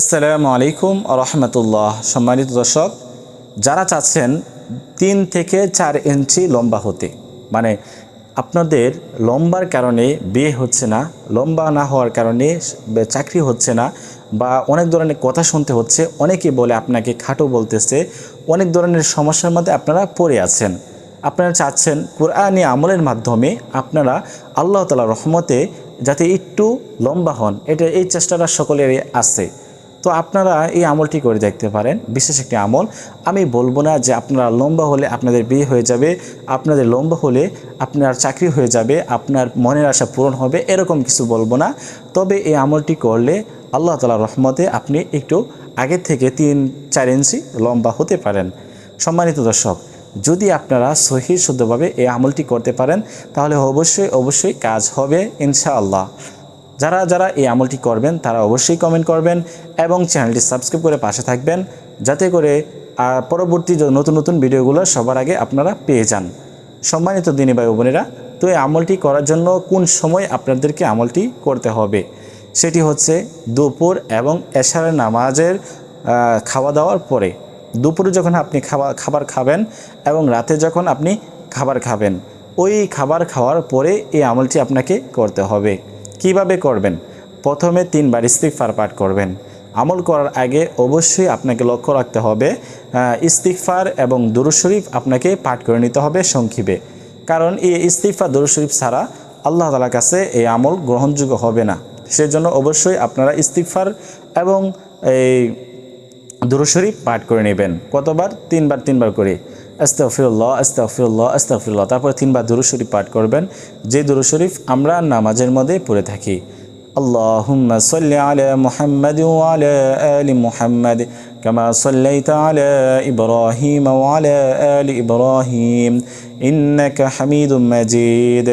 আসসালামু আলাইকুম রহমতুল্লাহ। সম্মানিত দর্শক, যারা চাচ্ছেন তিন থেকে চার ইঞ্চি লম্বা হতে মানে আপনাদের লম্বার কারণে বিয়ে হচ্ছে না, লম্বা না হওয়ার কারণে চাকরি হচ্ছে না, বা অনেক ধরনের কথা শুনতে হচ্ছে, অনেকে বলে আপনাকে খাটো বলতেছে, অনেক ধরনের সমস্যার মধ্যে আপনারা পড়ে আছেন। আপনারা চাচ্ছেন কোরআনি আমলের মাধ্যমে আপনারা আল্লাহ তালা রহমতে যাতে একটু লম্বা হন, এটা এই চেষ্টাটা সকলেরই আছে। তো আপনারা এই আমলটি করে দেখতে পারেন। বিশেষ একটি আমল। আমি বলব না যে আপনারা লম্বা হলে আপনাদের বিয়ে হয়ে যাবে, আপনাদের লম্বা হলে আপনার চাকরি হয়ে যাবে, আপনার মনের আশা পূরণ হবে, এরকম কিছু বলব না। তবে এই আমলটি করলে আল্লাহ তালা রহমতে আপনি একটু আগের থেকে তিন, চার ইঞ্চি লম্বা হতে পারেন। সম্মানিত দর্শক, যদি আপনারা সহি শুদ্ধভাবে এই আমলটি করতে পারেন, তাহলে অবশ্যই অবশ্যই কাজ হবে, ইনশাআল্লাহ। যারা যারা এই আমলটি করবেন তারা অবশ্যই কমেন্ট করবেন এবং চ্যানেলটি সাবস্ক্রাইব করে পাশে থাকবেন যাতে করে আহ, পরবর্তী নতুন নতুন ভিডিওগুলো সবার আগে আপনারা পেয়ে যান। সম্মানিত দিনী ভাই বোনেরা তো এই আমলটি করার জন্য কোন সময় আপনাদেরকে আমলটি করতে হবে? সেটি হচ্ছে দুপুর এবং এশারের নামাজের খাওয়া দাওয়ার পরে। দুপুরে যখন আপনি খাবার খাবার খাবেন এবং রাতে যখন আপনি খাবার খাবেন ওই খাবার খাওয়ার পরে এই আমলটি আপনাকে করতে হবে। কীভাবে করবেন? প্রথমে তিনবার ইস্তিকফার পাঠ করবেন। আমল করার আগে অবশ্যই আপনাকে লক্ষ্য রাখতে হবে ইস্তিকফার এবং দুরুদ শরীফ আপনাকে পাঠ করে নিতে হবে সংক্ষেপে। কারণ এই ইস্তিকফার দুরুদ শরীফ ছাড়া আল্লাহ তালার কাছে এই আমল গ্রহণযোগ্য হবে না। সেজন্য অবশ্যই আপনারা ইস্তিকফার এবং এই দুরু শরীফ পাঠ করে নেবেন। কতবার? তিনবার তিনবার করে। আস্তাফিরুল্লাহ আস্তাফিরুল্লাহ আস্তাফিরুল্লাহ তারপর তিনবার দুরু শরীফ পাঠ করবেন যে দুরু শরীফ আমরা নামাজের মধ্যে পড়ে থাকি আল্লাহুম্মা সাল্লি আলা মুহাম্মাদ ওয়া আলা আলি মুহাম্মাদ كما صليت على إبراهيم وعلى آل إبراهيم إنك حميد مجيد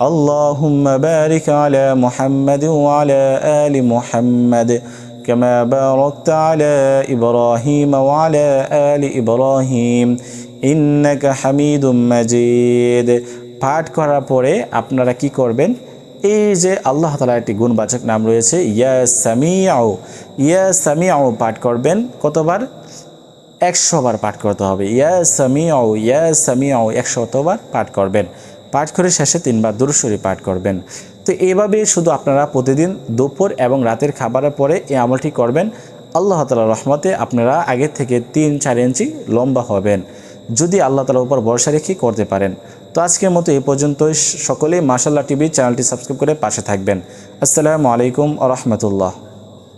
اللهم بارك على محمد وعلى آل محمد كما باركت على إبراهيم وعلى آل إبراهيم ইন্নাকা হামিদুম মাজিদ। পাঠ করার পরে আপনারা কি করবেন? এই যে আল্লাহ তালার একটি গুণবাচক নাম রয়েছে, ইয়া সামিয়াও ইয়া সামিয়াও পাঠ করবেন কতবার? একশোবার পাঠ করতে হবে। ইয়া সামিয়াও ইয়া সামিয়াও একশতবার পাঠ করবেন। পাঠ করে শেষে তিনবার দুরুসরি পাঠ করবেন। তো এইভাবে শুধু আপনারা প্রতিদিন দুপুর এবং রাতের খাবারের পরে এই আমলটি করবেন। আল্লাহ তালার রহমতে আপনারা আগের থেকে তিন চার ইঞ্চি লম্বা হবেন। যদি আল্লাহ তালার উপর ভরসা রেখে করতে পারেন। তো আজকের মতো এই পর্যন্তই। সকলেই মাসাল্লাহ টিভি চ্যানেলটি সাবস্ক্রাইব করে পাশে থাকবেন। আসসালামু আলাইকুম আ রহমতুল্লাহ।